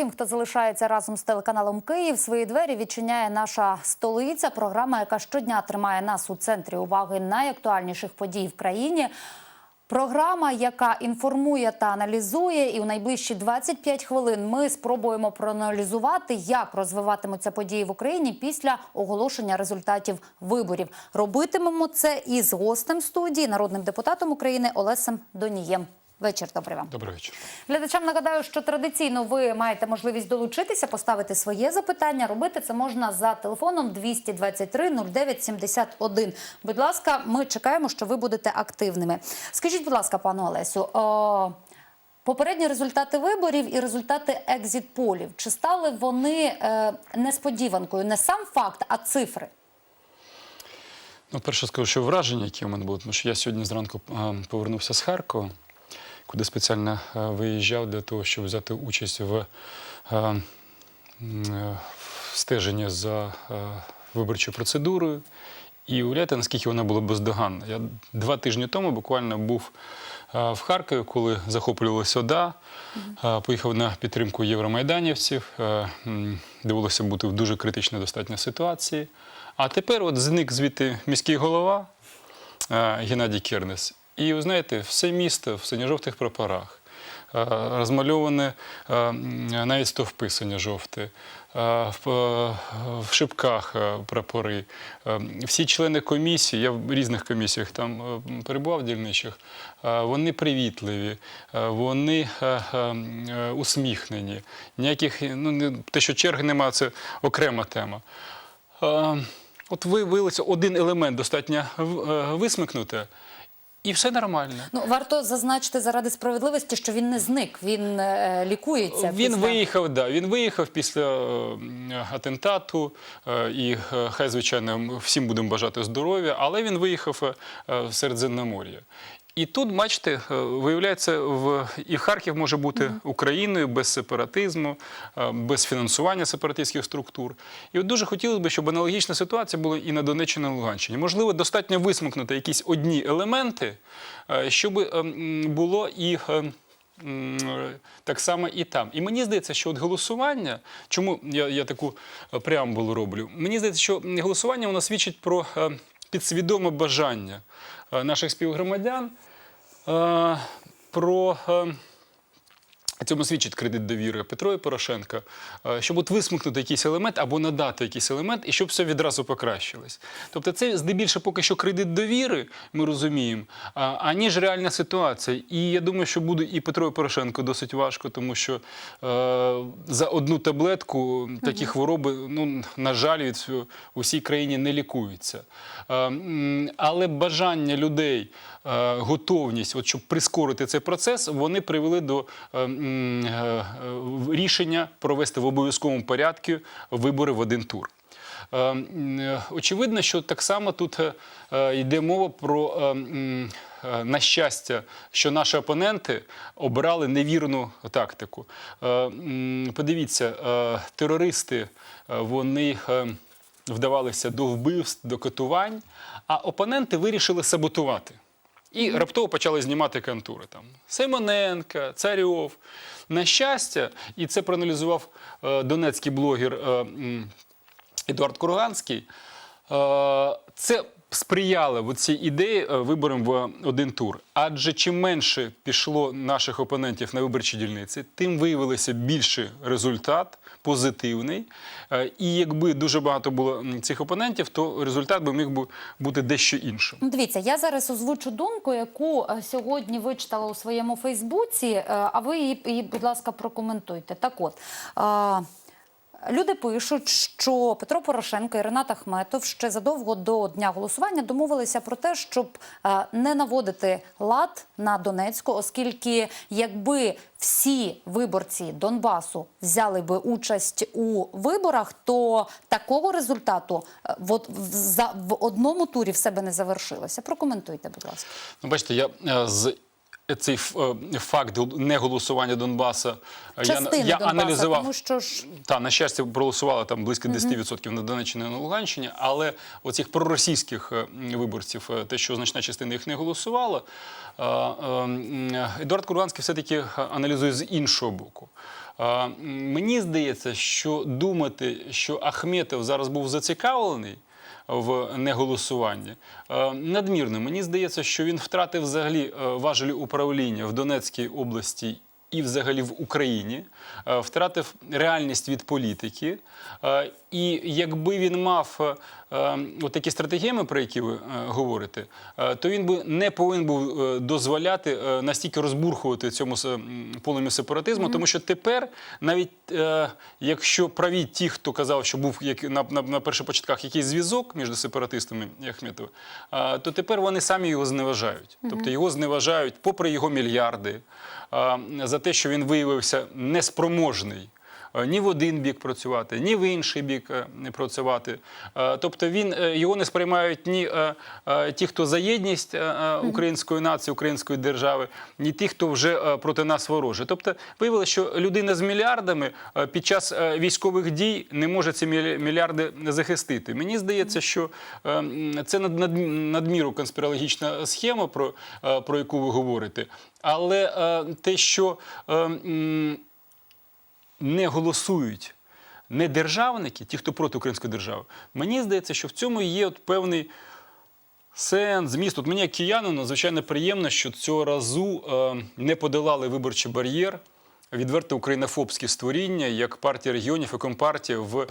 Усім, хто залишається разом з телеканалом Київ. Свої двері відчиняє наша столиця. Програма, яка щодня тримає нас у центрі уваги найактуальніших подій в країні. Програма, яка інформує та аналізує, і у найближчі 25 хвилин ми спробуємо проаналізувати, як розвиватимуться події в Україні після оголошення результатів виборів. Робитимемо це із гостем студії, народним депутатом України Олесем Донієм. Вечір добрий вам. Добрий вечір. Глядачам нагадаю, що традиційно ви маєте можливість долучитися, поставити своє запитання. Робити це можна за телефоном 223 09 71. Будь ласка, ми чекаємо, що ви будете активними. Скажіть, будь ласка, пану Олесю. О... Попередні результати виборів і результати екзит-полів. Чи стали вони е, несподіванкою? Не сам факт, а цифри. Ну, перше скажу, що враження, які у мене були, тому що я сьогодні зранку е, повернувся з Харкова, куди спеціально е, виїжджав для того, щоб взяти участь в, е, е, стеженні за виборчою процедурою. І уявляєте, наскільки вона була бездоганна. Я два тижні тому буквально був в Харкові, коли захоплювалася ОДА, поїхав на підтримку євромайданівців, довелося бути в дуже критичній достатньо ситуації. А тепер от зник звідти міський голова Геннадій Кернес. І ви знаєте, все місто в синьо-жовтих прапорах. е, Розмальоване е, навіть стовпи синьо-жовті, е, в, е, прапори. Всі члени комісії, я в різних комісіях там перебував дільничих, вони привітливі, вони усміхнені. Ніяких, ну, те, що черги немає, це окрема тема. От виявилося один елемент достатньо висмикнути, і все нормально. Ну варто зазначити заради справедливості, що він не зник, він е, лікується. Він після- виїхав, да, він виїхав після е, атентату, е, і е, хай, звичайно, всім будемо бажати здоров'я, але він виїхав е, в Середземномор'я. І тут, бачите, е, виявляється, в і Харків може бути Україною без сепаратизму, е, без фінансування сепаратистських структур. І от дуже хотілося б, щоб аналогічна ситуація була і на Донеччині, і на Луганщині. Можливо, достатньо висмикнути якісь одні елементи, е, щоб було і. Так само і там. І мені здається, що от голосування, чому я, я таку преамбулу роблю? Мені здається, що голосування воно свідчить про підсвідоме бажання е, наших співгромадян е, про. Цьому свідчить кредит довіри Петро і Порошенка, е, щоб от висмикнути якийсь елемент або надати якийсь елемент, і щоб все відразу покращилось. Тобто, це здебільше поки що кредит довіри, ми розуміємо, аніж реальна ситуація. І я думаю, що буде і Петро і Порошенко досить важко, тому що е, за одну таблетку такі хвороби, ну на жаль, від всього- у країні не лікуються. Е, але бажання людей, е, готовність, от щоб прискорити цей процес, вони привели до е, рішення провести в обов'язковому порядку вибори в один тур. Е, е, Очевидно, що так само тут е, е, йде мова про е, е, на щастя, що наші опоненти обрали невірну тактику. Е, Подивіться, е, терористи е, вони. е, Вдавалися до вбивств, до катувань, а опоненти вирішили саботувати. І раптово почали знімати контури. Там Симоненка, Царьов. На щастя, і це проаналізував е, донецький блогер е, Едуард Курганський. Е, Це сприяло в цій ідеї е, виборам в один тур. Адже чим менше пішло наших опонентів на виборчі дільниці, тим виявилося більший результат, позитивний. Е, І якби дуже багато було цих опонентів, то результат би міг би бути дещо іншим. Ну, Дивіться, я зараз озвучу думку, яку е, сьогодні вичитала у своєму Фейсбуці, а ви її, будь ласка, прокоментуйте. Так от. Люди пишуть, що Петро Порошенко і Ренат Ахметов ще задовго до дня голосування домовилися про те, щоб е, не наводити лад на Донецьку, оскільки якби всі виборці Донбасу взяли би участь у виборах, то такого результату е, в, в одному турі в себе не завершилося. Прокоментуйте, будь ласка. Ну, бачите, я е, з цей е, факт неголосування Донбаса е, Частини я, я Донбаса, аналізував. тому що ж Та, на щастя, проголосувало там близько 10% на Донеччині і на Луганщині, але оцих проросійських е, виборців, те, що значна частина їх не голосувала, Едуард Курганський все-таки аналізує з іншого боку. Мені здається, що думати, що Ахметов зараз був зацікавлений в неголосуванні. Е, Надмірно. Мені здається, що він втратив взагалі е, важелі управління в Донецькій області і взагалі в Україні, е, втратив реальність від політики. Е, І якби він мав е, такі стратегіями, про які ви говорите, то він би не повинен був дозволяти настільки розбурхувати цьому полум'ю сепаратизму, тому що тепер, навіть якщо праві ті, хто казав, що був як на, на, на першопочатках якийсь зв'язок між сепаратистами і Ахметовим, е, то тепер вони самі його зневажають. Тобто його зневажають, попри його мільярди, за те, що він виявився неспроможний. Е, Ні в один бік працювати, ні в інший бік е, працювати. Е, Тобто він його не сприймають ні ті, хто за єдність української нації, української держави, ні ті, хто вже проти нас вороже. Тобто виявилося, що людина з мільярдами під час військових дій не може ці мільярди захистити. Мені здається, що це над- над- надміру конспірологічна схема, про, про яку ви говорите. Але те, що не голосують не державники, ті, хто проти української держави, мені здається, що в цьому є от певний сенс, зміст. От мені, як киянину, надзвичайно приємно, що цього разу е, не подолали виборчий бар'єр. Відверте українофобські створіння, як партія регіонів і компартія в, е,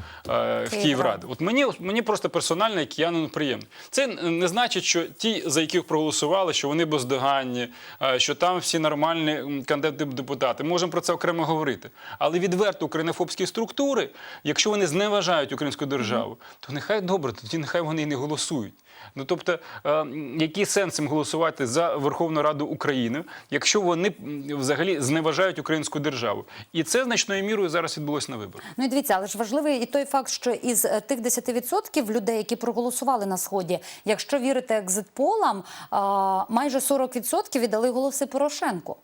в Київраді. От мені, мені просто персонально, як киянину, приємно. Це не значить, що ті, за яких проголосували, що вони бездоганні, е, що там всі нормальні кандидати депутати. Можемо про це окремо говорити. Але відверто українофобські структури, якщо вони зневажають українську державу, то нехай добре, тоді нехай вони і не голосують. Ну тобто, е, який сенс їм голосувати за Верховну Раду України, якщо вони взагалі зневажають українську державу? І це значною мірою зараз відбулось на виборах. Ну і дивіться, але ж важливий і той факт, що із е, тих 10% людей, які проголосували на сході, якщо вірити екзитполам, майже 40% віддали голоси Порошенку.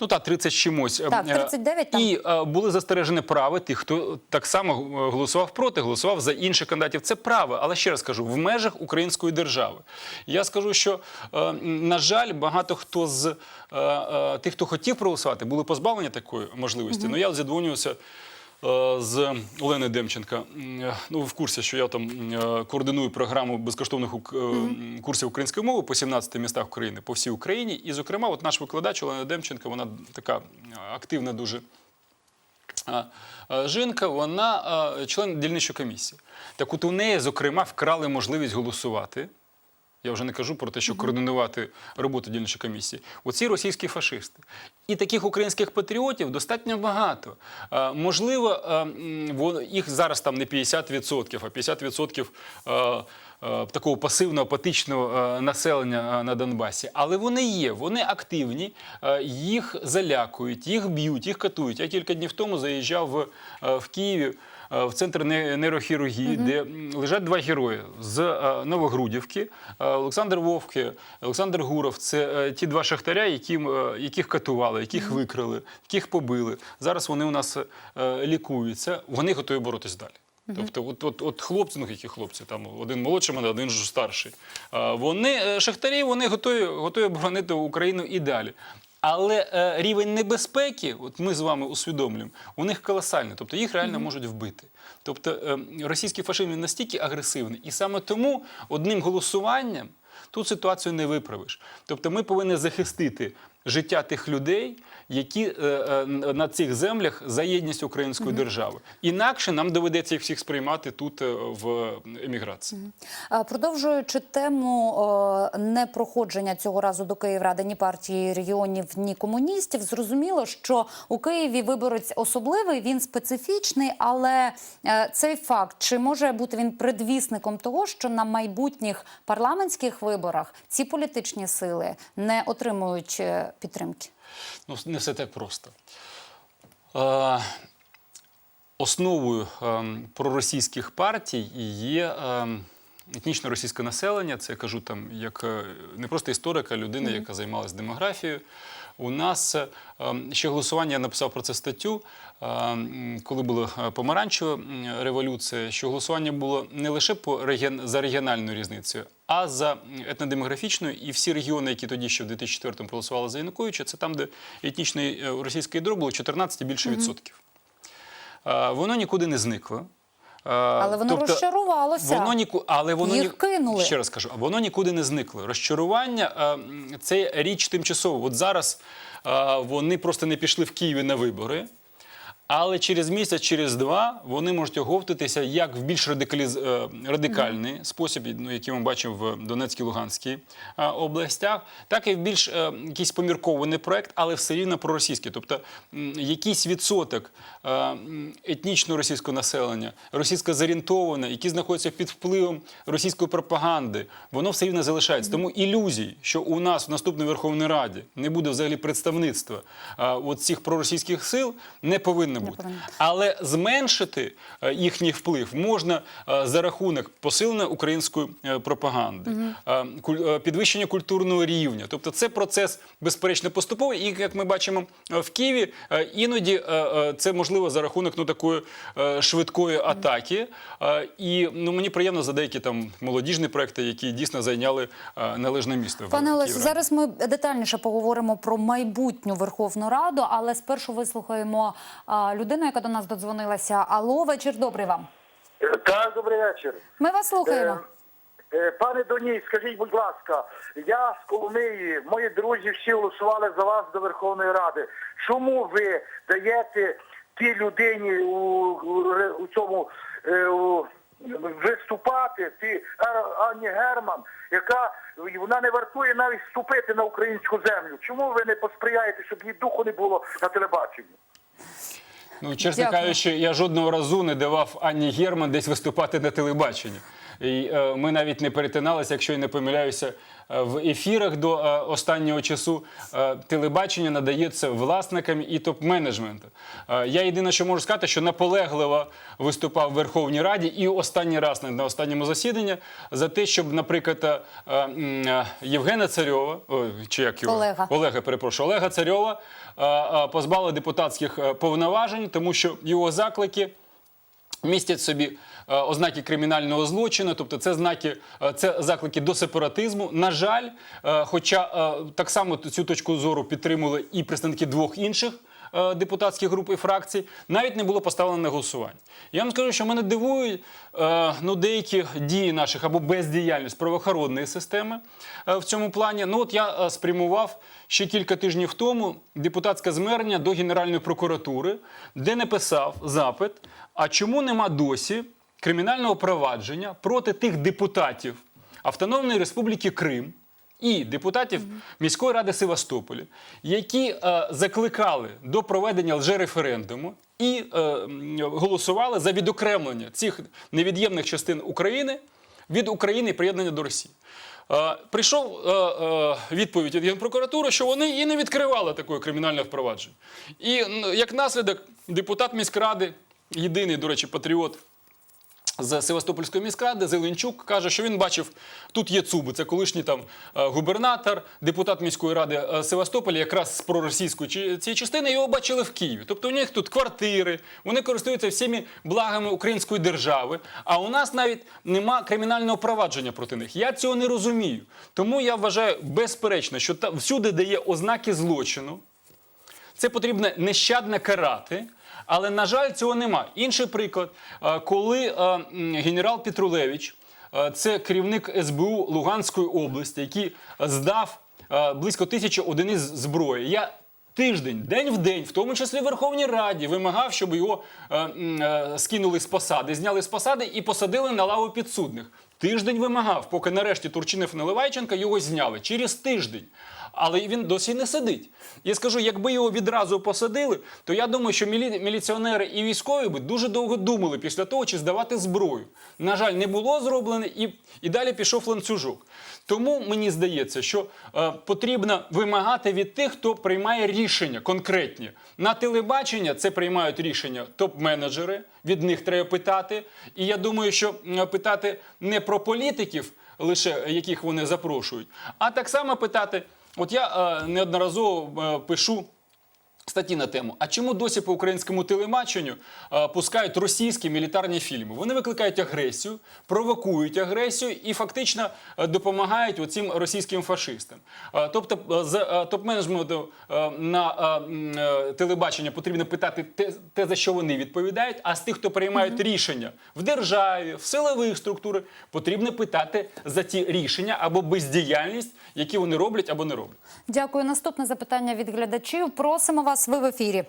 Ну так, 30 чимось. Так, Е, 39 там. І е, були застережені прави тих, хто так само е, голосував проти, голосував за інших кандидатів. Це право, але ще раз кажу, в межах української держави. Я скажу, що, е, на жаль, багато хто з е, е, тих, хто хотів проголосувати, були позбавлені такої можливості. Ну я е, З Оленою Демченка, е, ну ви в курсі, що я там е, координую програму безкоштовних е, курсів української мови по 17 містах України по всій Україні. І, зокрема, от наш викладач Олена Демченка, вона така е, активна дуже жінка, вона член дільничої комісії. Так от у неї, зокрема, вкрали можливість голосувати. Я вже не кажу про те, що координувати роботу дільничої комісії. Оці російські фашисти. І таких українських патріотів достатньо багато. Можливо, їх зараз там не 50%, а 50% а, а, такого пасивного, апатичного населення на Донбасі. Але вони є, вони активні, їх залякують, їх б'ють, їх катують. Я кілька днів тому заїжджав в, Києві в центр не- нейрохірургії, де лежать два герої з е, Новогрудівки. Е, Олександр Вовки, Олександр Гуров. Це е, ті два шахтаря, яким, е, яких катували, яких викрали, яких побили. Зараз вони у нас е, лікуються. Вони готові боротись далі. Тобто, от, от, от хлопці, ну які хлопці, там один молодший мене, один ж старший. е, Вони е, шахтарі, вони готові, готові боронити Україну і далі. Але е, рівень небезпеки, от ми з вами усвідомлюємо, у них колосальний, тобто їх реально можуть вбити. Тобто е, російський фашизм він настільки агресивний, і саме тому одним голосуванням тут ситуацію не виправиш. Тобто ми повинні захистити життя тих людей, які е, е, на цих землях за єдність української держави. Інакше нам доведеться їх всіх сприймати тут е, в еміграції. Продовжуючи тему непроходження цього разу до Київради ні партії регіонів, ні комуністів, зрозуміло, що у Києві виборець особливий, він специфічний, але цей факт чи може бути він предвісником того, що на майбутніх парламентських виборах ці політичні сили не отримують підтримки? Ну, не все так просто. Основою е, проросійських партій є е, етнічно російське населення, це я кажу там як е, не просто історик, а людина, яка займалася демографією. У нас ем, ще голосування, я написав про це статтю, коли була е, помаранчева революція, що голосування було не лише по за регіональною різницею, а за етнодемографічною. І всі регіони, які тоді ще в 2004-му проголосували за Януковича, це там, де етнічний е, російський дроб було 14 і більше відсотків. Воно нікуди не зникло. Але воно розчарувалося. Воно ніку... але воно Їх кинули. Ще раз кажу, воно нікуди не зникло. Розчарування це річ тимчасова. От зараз вони просто не пішли в Києві на вибори. Але через місяць, через два вони можуть оговтатися як в більш радикаліз... е, радикальний спосіб, ну, який ми бачимо в Донецькій Луганській е, областях, так і в більш е, якийсь поміркований проект, але все рівно проросійський. Тобто якийсь відсоток е, етнічного російського населення, російсько зорієнтоване, які знаходяться під впливом російської пропаганди, воно все рівно залишається. Тому ілюзій, що у нас в наступній Верховній Раді не буде взагалі представництва е, от цих проросійських сил, не повинно бути. повинно. Але зменшити е, їхній вплив можна е, за рахунок посилення української е, пропаганди, е, підвищення культурного рівня. Тобто це процес безперечно поступовий. І як ми бачимо в Києві, іноді це можливо за рахунок ну, такої швидкої атаки. І ну, мені приємно за деякі там молодіжні проекти, які дійсно зайняли належне місце. в Пане Олесю, зараз ми детальніше поговоримо про майбутню Верховну Раду, але спершу вислухаємо а, людину, яка до нас додзвонилася. Алло, вечір добрий вам. Так, добрий вечір. Ми вас слухаємо. Е, е, Пане Доній, скажіть, будь ласка, я з Коломиї, мої друзі всі голосували за вас до Верховної Ради. Чому ви даєте тій людині у, у, у цьому е, у, виступати, ті Анні Герман, яка вона не вартує навіть вступити на українську землю? Чому ви не посприяєте, щоб її духу не було на телебаченні? Ну, чесно Дякую. кажучи, я жодного разу не давав Анні Герман десь виступати на телебаченні. І е, ми навіть не перетиналися, якщо я не помиляюся, в ефірах до е, останнього часу е, телебачення надається власникам і топ-менеджменту. Е, я єдине, що можу сказати, що наполегливо виступав в Верховній Раді і останній раз на, останньому засіданні за те, щоб, наприклад, е, е, Євгена Царьова, чи як його? Олега. Олега, перепрошую, Олега Царьова е, е, позбавили депутатських е, повноважень, тому що його заклики містять собі е, ознаки кримінального злочину, тобто це знаки, е, це заклики до сепаратизму. На жаль, е, хоча так само цю точку зору підтримували і представники двох інших. Е, Депутатських груп і фракцій навіть не було поставлено на голосування. Я вам скажу, що мене дивують е, ну, деякі дії наших або бездіяльність правоохоронної системи е, в цьому плані. Ну от я спрямував ще кілька тижнів тому депутатське звернення до Генеральної прокуратури, де написав запит: а чому нема досі кримінального провадження проти тих депутатів Автономної Республіки Крим і депутатів міської ради Севастополя, які е, закликали до проведення лжереферендуму і е, голосували за відокремлення цих невід'ємних частин України від України і приєднання до Росії. Е, Прийшов е, е, відповідь від Генпрокуратури, що вони і не відкривали такої кримінального впровадження. І як наслідок, депутат міськради, єдиний, до речі, патріот з Севастопольської міськради Зеленчук каже, що він бачив, тут є Цуби, це колишній там е, губернатор, депутат міської ради е, Севастополя, якраз з проросійської цієї частини, його бачили в Києві. Тобто у них тут квартири, вони користуються всіми благами української держави. А у нас навіть нема кримінального провадження проти них. Я цього не розумію. Тому я вважаю безперечно, що всюди, де є ознаки злочину, це потрібно нещадно карати. Але, на жаль, цього нема. Інший приклад, е, коли е, генерал Петрулевич, е, це керівник СБУ Луганської області, який здав близько тисячі одиниць зброї. Я тиждень, день в день, в тому числі Верховній Раді, вимагав, щоб його е, е, скинули з посади, зняли з посади і посадили на лаву підсудних. Тиждень вимагав, поки нарешті Турчинов Наливайченка його зняли через тиждень. Але він досі не сидить. Я скажу, якби його відразу посадили, то я думаю, що мілі- міліціонери і військові би дуже довго думали після того, чи здавати зброю. На жаль, не було зроблено, і, і далі пішов ланцюжок. Тому мені здається, що е, потрібно вимагати від тих, хто приймає рішення конкретні. На телебачення це приймають рішення топ-менеджери, від них треба питати. І я думаю, що питати не про політиків, лише яких вони запрошують, а так само питати. От я е, неодноразово е, пишу статті на тему. А чому досі по українському телебаченню е, пускають російські мілітарні фільми? Вони викликають агресію, провокують агресію і фактично е, допомагають оцим російським фашистам. Е, тобто, е, з е, топ-менеджменту на е, телебачення потрібно питати те, те, за що вони відповідають. А з тих, хто приймають рішення в державі, в силових структурах, потрібно питати за ті рішення або бездіяльність, які вони роблять або не роблять. Дякую. Наступне запитання від глядачів. Просимо вас. Ви в ефірі.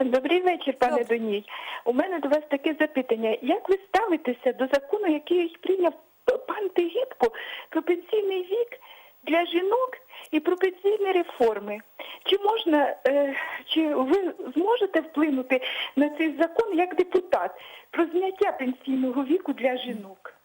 Добрий вечір, пане Добрий. Доній. У мене до вас таке запитання. Як ви ставитеся до закону, який прийняв пан Тигіпко про пенсійний вік для жінок і про пенсійні реформи? Чи можна, е, чи ви зможете вплинути на цей закон як депутат про зняття пенсійного віку для жінок?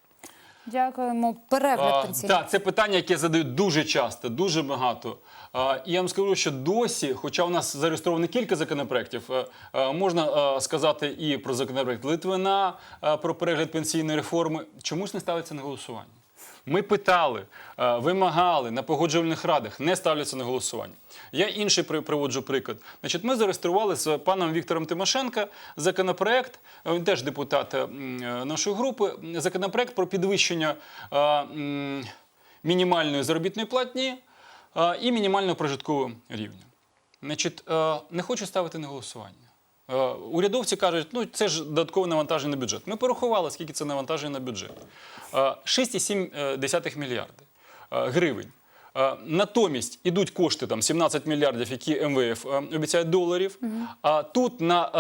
Дякуємо. Перегляд пенсійний. Так, це питання, яке задають дуже часто, дуже багато. А, І я вам скажу, що досі, хоча у нас зареєстровано кілька законопроєктів, е, е, можна е, сказати і про законопроєкт Литвина, про перегляд пенсійної реформи, чомусь не ставиться на голосування. Ми питали, е, вимагали на погоджувальних радах, не ставляться на голосування. Я інший приводжу приклад. Значить, ми зареєстрували з паном Віктором Тимошенко законопроект, е, він теж депутат е, нашої групи, законопроект про підвищення мінімальної заробітної платні і мінімального прожиткового рівня. Значить, не хочу ставити на голосування. Е, Урядовці кажуть, ну це ж додаткове навантаження на бюджет. Ми порахували, скільки це навантаження на бюджет. Е, 6,7 мільярди е, гривень. Е, Натомість ідуть кошти там 17 мільярдів, які МВФ е, обіцяє доларів. А тут на е,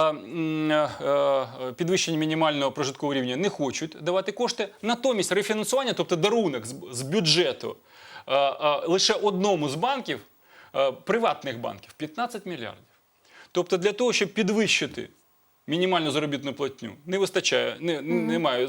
е, е, підвищення мінімального прожиткового рівня не хочуть давати кошти. Натомість рефінансування, тобто дарунок з, бюджету, е, е, лише одному з банків, е, приватних банків, 15 мільярдів. Тобто для того, щоб підвищити мінімальну заробітну платню, не вистачає, не, немає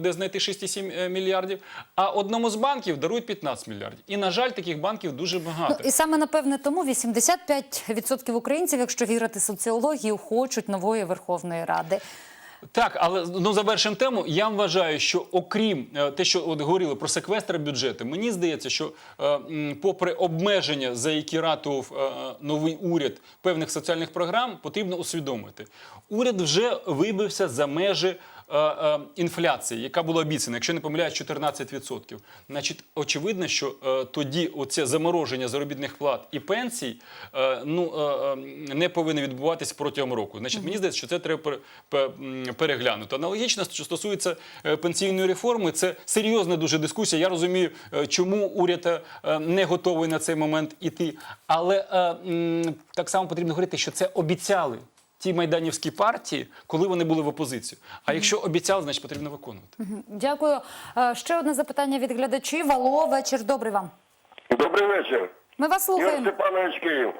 де знайти 6,7 мільярдів, а одному з банків дарують 15 мільярдів. І, на жаль, таких банків дуже багато. Ну, і саме напевне тому 85% українців, якщо вірити соціологію, хочуть нової Верховної Ради. Так, але ну завершимо тему. Я вважаю, що окрім е, те, що от говорили про секвестр бюджету, мені здається, що е, попри обмеження, за які ратував е, новий уряд певних соціальних програм, потрібно усвідомити. Уряд вже вибився за межі. Е, е, Інфляції, яка була обіцяна, якщо не помиляюсь, 14%. Значить, очевидно, що е, тоді оце замороження заробітних плат і пенсій е, ну, е, не повинно відбуватися протягом року. Значить, мені здається, що це треба пере- переглянути. Аналогічно, що стосується пенсійної реформи, це серйозна дуже дискусія. Я розумію, чому уряд не готовий на цей момент іти. Але е, так само потрібно говорити, що це обіцяли. Ті майданівські партії, коли вони були в опозиції. А якщо обіцяли, значить потрібно виконувати. Дякую. Е, Ще одне запитання від глядачів. Алло, вечір добрий вам. Добрий вечір. Ми вас Ігор слухаємо. Степанович Київ.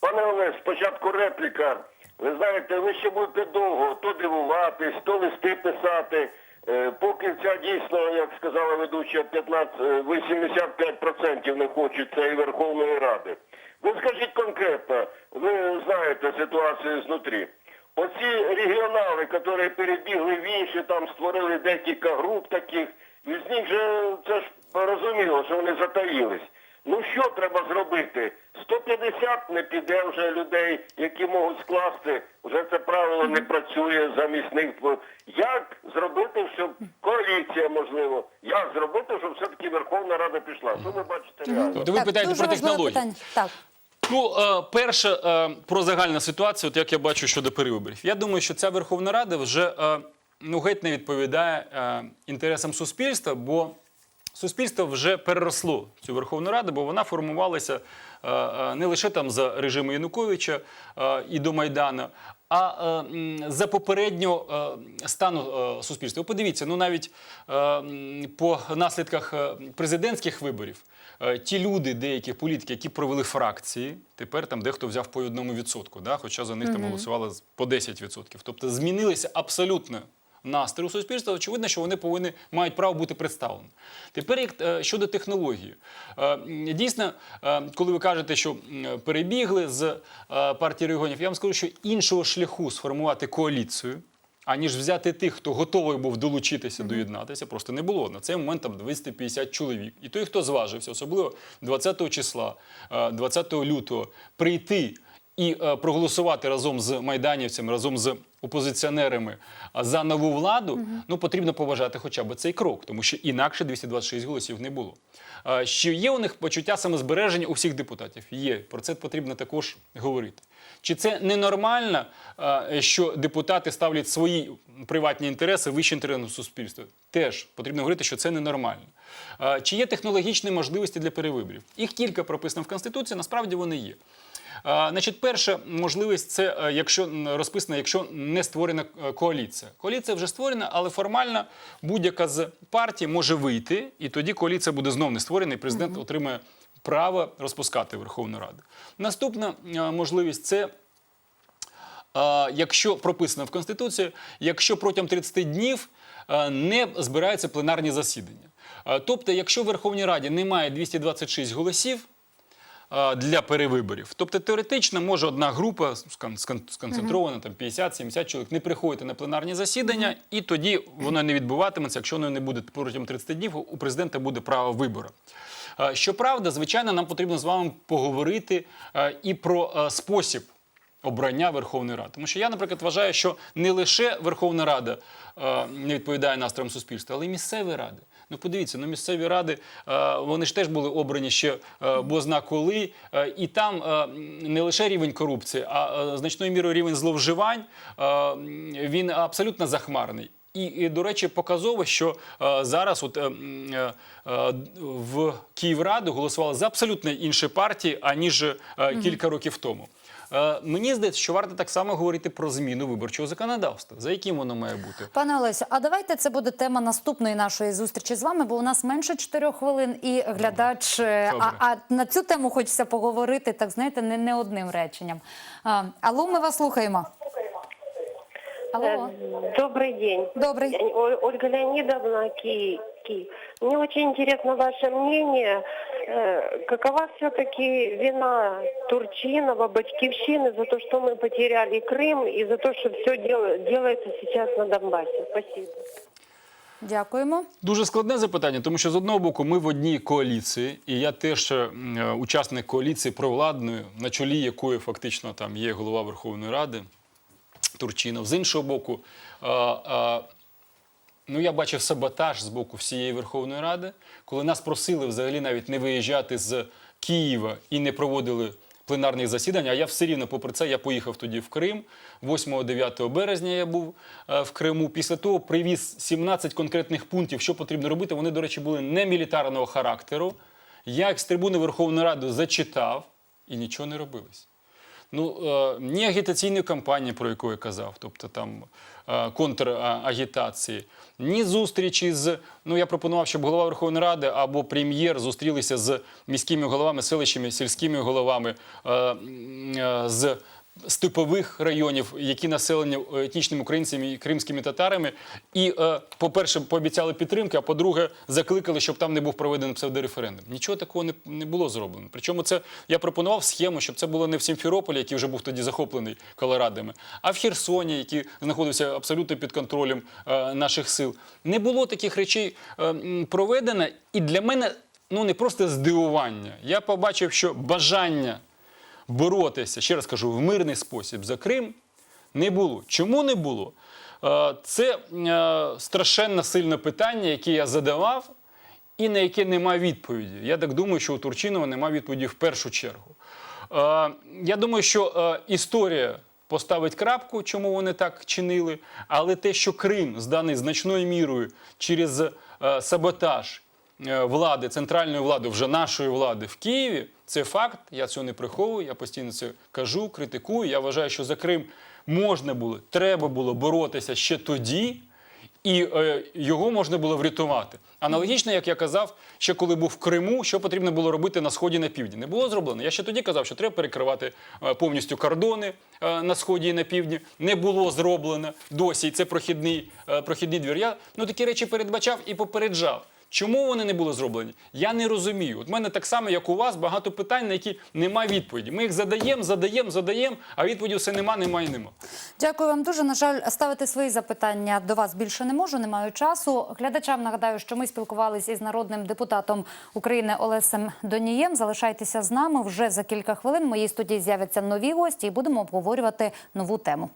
Пане Олег, спочатку репліка. Ви знаєте, ви ще будете довго то дивуватись, то листи писати. Е, Поки ця дійсно, як сказала ведуча, 15, е, 85% не хочуть цієї Верховної Ради. Ви скажіть конкретно, ви знаєте ситуацію знутрі. Оці регіонали, які перебігли в інші, там створили декілька груп таких, і з них же це ж розуміло, що вони затаїлись. Ну що треба зробити? 150 не піде вже людей, які можуть скласти. Вже це правило не працює замість них. Як зробити, щоб коаліція можливо? Як зробити, щоб все-таки Верховна Рада пішла? Що ви бачите реально? Тобто ви питаєте про технології. питання. Так. Ну, е, перше, е, про загальну ситуацію, от як я бачу щодо перевиборів. Я думаю, що ця Верховна Рада вже е, ну, геть не відповідає інтересам суспільства, бо суспільство вже переросло цю Верховну Раду, бо вона формувалася не лише там за режиму Януковича і до Майдану, а за попереднього стану суспільства. Подивіться, ну навіть по наслідках президентських виборів. Е, Ті люди, деякі політики, які провели фракції, тепер там дехто взяв по одному відсотку, да? хоча за них там голосували по 10%. Тобто змінилися абсолютно настрій у суспільства, очевидно, що вони повинні мають право бути представлені. Тепер як е, щодо технології, Е, дійсно, коли ви кажете, що перебігли з партії регіонів, я вам скажу, що іншого шляху сформувати коаліцію. Аніж взяти тих, хто готовий був долучитися, доєднатися, просто не було. На цей момент там 250 чоловік. І той, хто зважився, особливо 20 числа, е, 20 лютого, прийти і е, проголосувати разом з майданівцями, разом з опозиціонерами за нову владу, ну потрібно поважати хоча б цей крок, тому що інакше 226 голосів не було. Е, Що є у них почуття самозбереження у всіх депутатів? Є. Про це потрібно також говорити. Чи це ненормально, що депутати ставлять свої приватні інтереси вище інтересів суспільства? Теж потрібно говорити, що це ненормально. Чи є технологічні можливості для перевиборів? Їх кілька прописано в Конституції, насправді вони є. Значить, перша можливість це е, якщо м, розписано, якщо не створена е, коаліція. Коаліція вже створена, але формально будь-яка з партій може вийти, і тоді коаліція буде знов не створена, і президент отримає право розпускати Верховну Раду. Наступна е, можливість це. е, Якщо прописано в Конституції, якщо протягом 30 днів е, не збираються пленарні засідання. Тобто, якщо в Верховній Раді немає 226 голосів, для перевиборів. Тобто теоретично може одна група скон- скон- сконцентрована, там 50-70 чоловік, не приходити на пленарні засідання, і тоді воно не відбуватиметься, якщо воно не буде протягом 30 днів, у президента буде право вибору. А, Щоправда, звичайно, нам потрібно з вами поговорити і про спосіб обрання Верховної Ради. Тому що я, наприклад, вважаю, що не лише Верховна Рада е, не відповідає настроям суспільства, але й місцеві ради. Ну, подивіться, ну місцеві ради е, вони ж теж були обрані ще е, бозна коли, е, і там е, не лише рівень корупції, а е, значною мірою рівень зловживань е, він абсолютно захмарний. І, і, до речі, показово, що е, зараз от, е, м, е, е, в Київраду голосували за абсолютно інші партії, аніж е, кілька років тому. Е, Мені здається, що варто так само говорити про зміну виборчого законодавства. За яким воно має бути? Пане Олесю, а давайте це буде тема наступної нашої зустрічі з вами, бо у нас менше чотирьох хвилин, і глядач. е. А, а на цю тему хочеться поговорити, так знаєте, не, не одним реченням. А, алло, ми вас слухаємо. Алло. Э, Добрый день. Добрый. Я- О- Ольга Леонидовна, Ки- Киев. Мне очень интересно ваше мнение. Э, Какова все-таки вина Турчинова, Батькивщины за то, что мы потеряли Крым и за то, что все делается сейчас на Донбассе? Спасибо. Дякуємо. Дуже складне запитання, тому що з одного боку ми в одній коаліції, і я теж е, м, е, учасник коаліції провладної, на чолі якої фактично там є голова Верховної Ради Турчинов. З іншого боку, Ну, я бачив саботаж з боку всієї Верховної Ради, коли нас просили взагалі навіть не виїжджати з Києва і не проводили пленарних засідань. А я все рівно, попри це, я поїхав тоді в Крим. 8-9 березня я був е, в Криму. Після того привіз 17 конкретних пунктів, що потрібно робити. Вони, до речі, були не мілітарного характеру. Я їх з трибуни Верховної Ради зачитав і нічого не робилось. Ну, е, ні агітаційної кампанії, про яку я казав, тобто там е, контрагітації, ні зустрічі з. Ну, я пропонував, щоб голова Верховної Ради або прем'єр зустрілися з міськими головами, селищами, сільськими головами, е, з степових районів, які населені етнічними українцями і кримськими татарами. І, е, по-перше, пообіцяли підтримки, а по-друге, закликали, щоб там не був проведений псевдореферендум. Нічого такого не, не було зроблено. Причому це я пропонував схему, щоб це було не в Сімферополі, який вже був тоді захоплений колорадами, а в Херсоні, який знаходився абсолютно під контролем е, наших сил. Не було таких речей е, проведено. І для мене ну не просто здивування. Я побачив, що бажання боротися, ще раз кажу, в мирний спосіб за Крим не було. Чому не було? Е, Це е, страшенно сильне питання, яке я задавав, і на яке немає відповіді. Я так думаю, що у Турчинова немає відповіді в першу чергу. Е, Я думаю, що історія поставить крапку, чому вони так чинили, але те, що Крим зданий значною мірою через саботаж влади, центральної влади, вже нашої влади в Києві, це факт. Я цього не приховую. Я постійно це кажу, критикую. Я вважаю, що за Крим можна було, треба було боротися ще тоді, і е, його можна було врятувати. Аналогічно, як я казав, ще коли був в Криму, що потрібно було робити на сході на півдні. Не було зроблено. Я ще тоді казав, що треба перекривати е, повністю кордони е, на сході і на півдні. Не було зроблено досі. І це прохідний, е, прохідний двір. Я ну, такі речі передбачав і попереджав. Чому вони не були зроблені? Я не розумію. От мене так само, як у вас, багато питань, на які немає відповіді. Ми їх задаємо, задаємо, задаємо, а відповіді все нема, нема і нема. Дякую вам дуже. На жаль, ставити свої запитання до вас більше не можу, не маю часу. Глядачам нагадаю, що ми спілкувалися із народним депутатом України Олесем Донієм. Залишайтеся з нами вже за кілька хвилин. В моїй студії з'являться нові гості і будемо обговорювати нову тему.